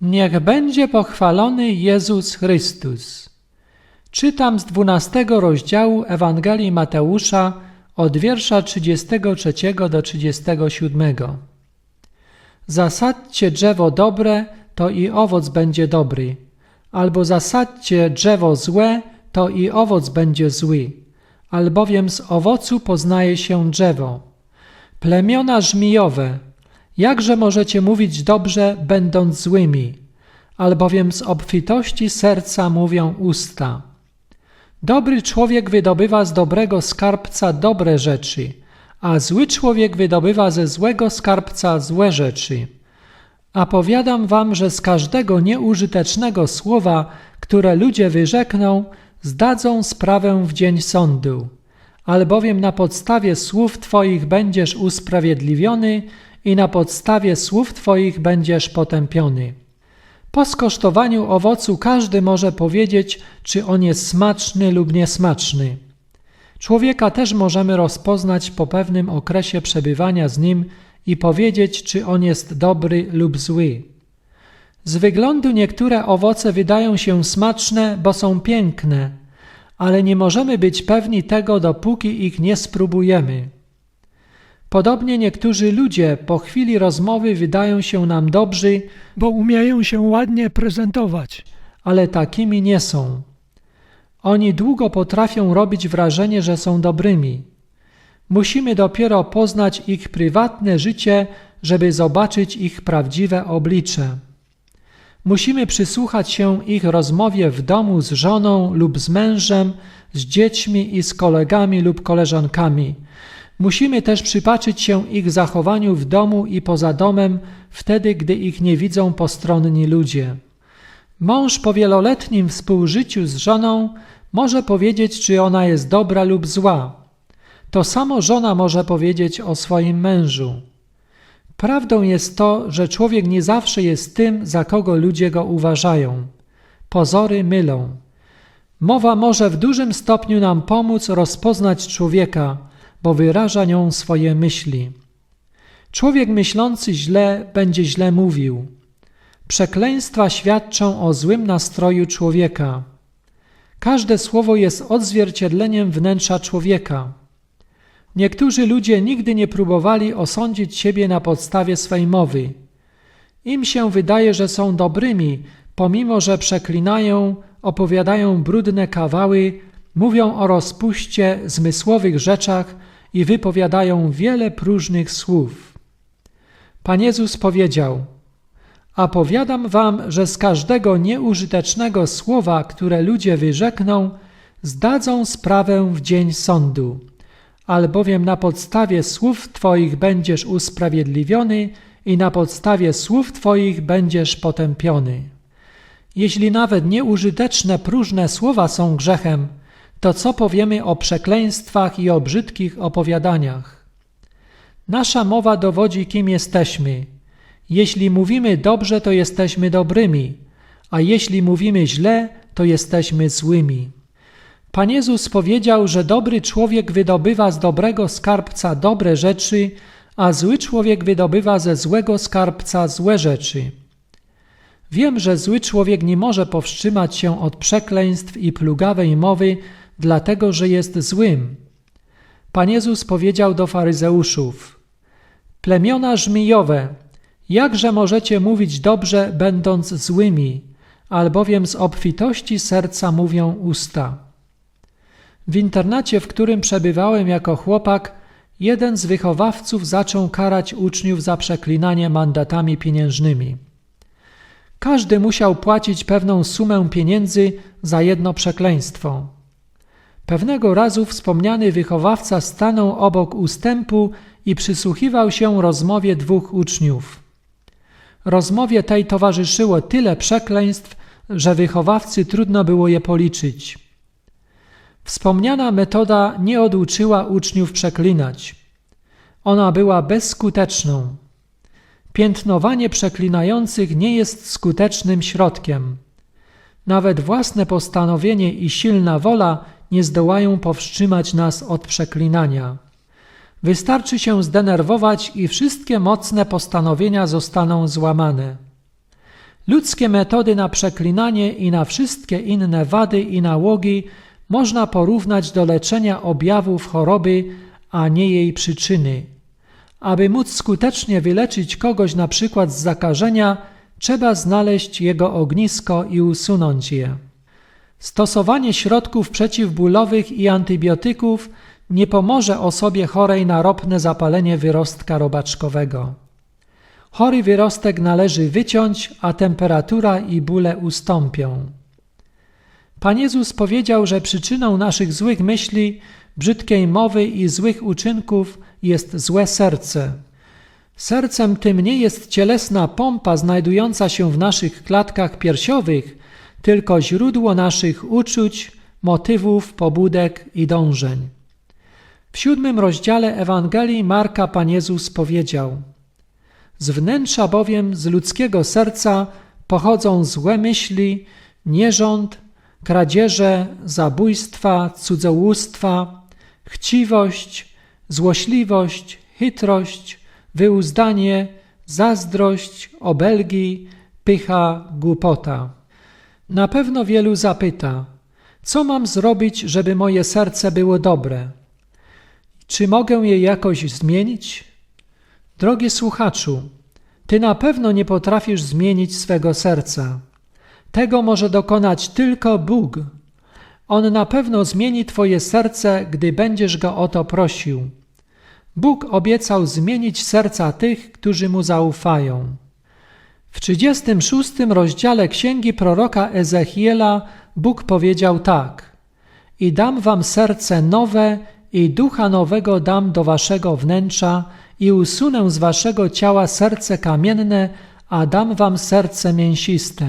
Niech będzie pochwalony Jezus Chrystus. Czytam z dwunastego rozdziału Ewangelii Mateusza od wiersza 33 do 37. Zasadźcie drzewo dobre, to i owoc będzie dobry, albo zasadźcie drzewo złe, to i owoc będzie zły, albowiem z owocu poznaje się drzewo. Plemiona żmijowe, jakże możecie mówić dobrze, będąc złymi, albowiem z obfitości serca mówią usta. Dobry człowiek wydobywa z dobrego skarbca dobre rzeczy, a zły człowiek wydobywa ze złego skarbca złe rzeczy. A powiadam wam, że z każdego nieużytecznego słowa, które ludzie wyrzekną, zdadzą sprawę w dzień sądu. Albowiem na podstawie słów Twoich będziesz usprawiedliwiony i na podstawie słów Twoich będziesz potępiony. Po skosztowaniu owocu każdy może powiedzieć, czy on jest smaczny lub niesmaczny. Człowieka też możemy rozpoznać po pewnym okresie przebywania z nim i powiedzieć, czy on jest dobry lub zły. Z wyglądu niektóre owoce wydają się smaczne, bo są piękne, ale nie możemy być pewni tego, dopóki ich nie spróbujemy. Podobnie niektórzy ludzie po chwili rozmowy wydają się nam dobrzy, bo umieją się ładnie prezentować. ale takimi nie są. Oni długo potrafią robić wrażenie, że są dobrymi. Musimy dopiero poznać ich prywatne życie, żeby zobaczyć ich prawdziwe oblicze. Musimy przysłuchać się ich rozmowie w domu z żoną lub z mężem, z dziećmi i z kolegami lub koleżankami. Musimy też przypatrzyć się ich zachowaniu w domu i poza domem, wtedy gdy ich nie widzą postronni ludzie. Mąż po wieloletnim współżyciu z żoną może powiedzieć, czy ona jest dobra lub zła. To samo żona może powiedzieć o swoim mężu. Prawdą jest to, że człowiek nie zawsze jest tym, za kogo ludzie go uważają. Pozory mylą. Mowa może w dużym stopniu nam pomóc rozpoznać człowieka, bo wyraża nią swoje myśli. Człowiek myślący źle będzie źle mówił. Przekleństwa świadczą o złym nastroju człowieka. Każde słowo jest odzwierciedleniem wnętrza człowieka. Niektórzy ludzie nigdy nie próbowali osądzić siebie na podstawie swej mowy. Im się wydaje, że są dobrymi, pomimo że przeklinają, opowiadają brudne kawały, mówią o rozpuście, zmysłowych rzeczach i wypowiadają wiele próżnych słów. Pan Jezus powiedział: A powiadam wam, że z każdego nieużytecznego słowa, które ludzie wyrzekną, zdadzą sprawę w dzień sądu albowiem na podstawie słów Twoich będziesz usprawiedliwiony i na podstawie słów Twoich będziesz potępiony. Jeśli nawet nieużyteczne próżne słowa są grzechem, to co powiemy o przekleństwach i o brzydkich opowiadaniach? Nasza mowa dowodzi, kim jesteśmy. Jeśli mówimy dobrze, to jesteśmy dobrymi, a jeśli mówimy źle, to jesteśmy złymi. Pan Jezus powiedział, że dobry człowiek wydobywa z dobrego skarbca dobre rzeczy, a zły człowiek wydobywa ze złego skarbca złe rzeczy. Wiem, że zły człowiek nie może powstrzymać się od przekleństw i plugawej mowy, dlatego że jest złym. Pan Jezus powiedział do faryzeuszów: Plemiona żmijowe, jakże możecie mówić dobrze, będąc złymi, albowiem z obfitości serca mówią usta. W internacie, w którym przebywałem jako chłopak, jeden z wychowawców zaczął karać uczniów za przeklinanie mandatami pieniężnymi. Każdy musiał płacić pewną sumę pieniędzy za jedno przekleństwo. Pewnego razu wspomniany wychowawca stanął obok ustępu i przysłuchiwał się rozmowie dwóch uczniów. Rozmowie tej towarzyszyło tyle przekleństw, że wychowawcy trudno było je policzyć. Wspomniana metoda nie oduczyła uczniów przeklinać. Ona była bezskuteczną. Piętnowanie przeklinających nie jest skutecznym środkiem. Nawet własne postanowienie i silna wola nie zdołają powstrzymać nas od przeklinania. Wystarczy się zdenerwować i wszystkie mocne postanowienia zostaną złamane. Ludzkie metody na przeklinanie i na wszystkie inne wady i nałogi można porównać do leczenia objawów choroby, a nie jej przyczyny. Aby móc skutecznie wyleczyć kogoś na przykład z zakażenia, trzeba znaleźć jego ognisko i usunąć je. Stosowanie środków przeciwbólowych i antybiotyków nie pomoże osobie chorej na ropne zapalenie wyrostka robaczkowego. Chory wyrostek należy wyciąć, a temperatura i bóle ustąpią. Pan Jezus powiedział, że przyczyną naszych złych myśli, brzydkiej mowy i złych uczynków jest złe serce. Sercem tym nie jest cielesna pompa znajdująca się w naszych klatkach piersiowych, tylko źródło naszych uczuć, motywów, pobudek i dążeń. W siódmym rozdziale Ewangelii Marka Pan Jezus powiedział: Z wnętrza bowiem z ludzkiego serca pochodzą złe myśli, nierząd, kradzieże, zabójstwa, cudzołóstwa, chciwość, złośliwość, chytrość, wyuzdanie, zazdrość, obelgi, pycha, głupota. Na pewno wielu zapyta, co mam zrobić, żeby moje serce było dobre? Czy mogę je jakoś zmienić? Drogi słuchaczu, ty na pewno nie potrafisz zmienić swego serca. Tego może dokonać tylko Bóg. On na pewno zmieni Twoje serce, gdy będziesz Go o to prosił. Bóg obiecał zmienić serca tych, którzy Mu zaufają. W 36 rozdziale księgi proroka Ezechiela Bóg powiedział tak: I dam wam serce nowe, i ducha nowego dam do waszego wnętrza, i usunę z waszego ciała serce kamienne, a dam wam serce mięsiste.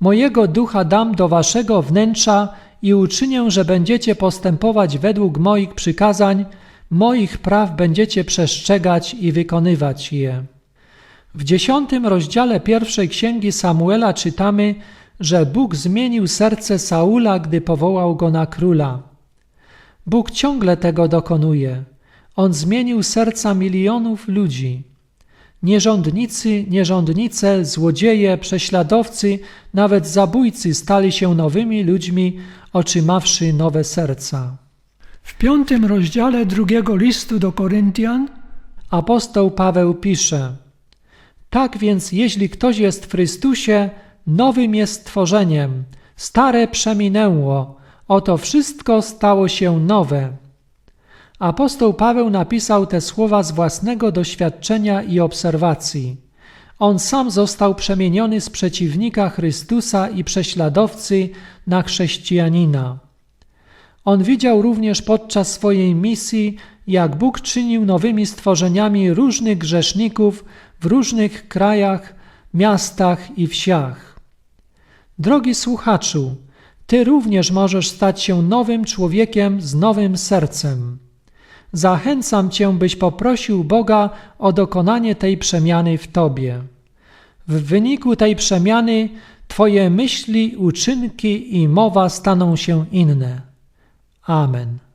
Mojego ducha dam do waszego wnętrza i uczynię, że będziecie postępować według moich przykazań, moich praw będziecie przestrzegać i wykonywać je. W dziesiątym rozdziale pierwszej księgi Samuela czytamy, że Bóg zmienił serce Saula, gdy powołał go na króla. Bóg ciągle tego dokonuje. On zmienił serca milionów ludzi. Nierządnicy, nierządnice, złodzieje, prześladowcy, nawet zabójcy stali się nowymi ludźmi, otrzymawszy nowe serca. W piątym rozdziale drugiego listu do Koryntian Apostoł Paweł pisze: Tak więc, jeśli ktoś jest w Chrystusie, nowym jest stworzeniem, stare przeminęło, oto wszystko stało się nowe. Apostoł Paweł napisał te słowa z własnego doświadczenia i obserwacji. On sam został przemieniony z przeciwnika Chrystusa i prześladowcy na chrześcijanina. On widział również podczas swojej misji, jak Bóg czynił nowymi stworzeniami różnych grzeszników w różnych krajach, miastach i wsiach. Drogi słuchaczu, Ty również możesz stać się nowym człowiekiem z nowym sercem. Zachęcam Cię, byś poprosił Boga o dokonanie tej przemiany w Tobie. W wyniku tej przemiany Twoje myśli, uczynki i mowa staną się inne. Amen.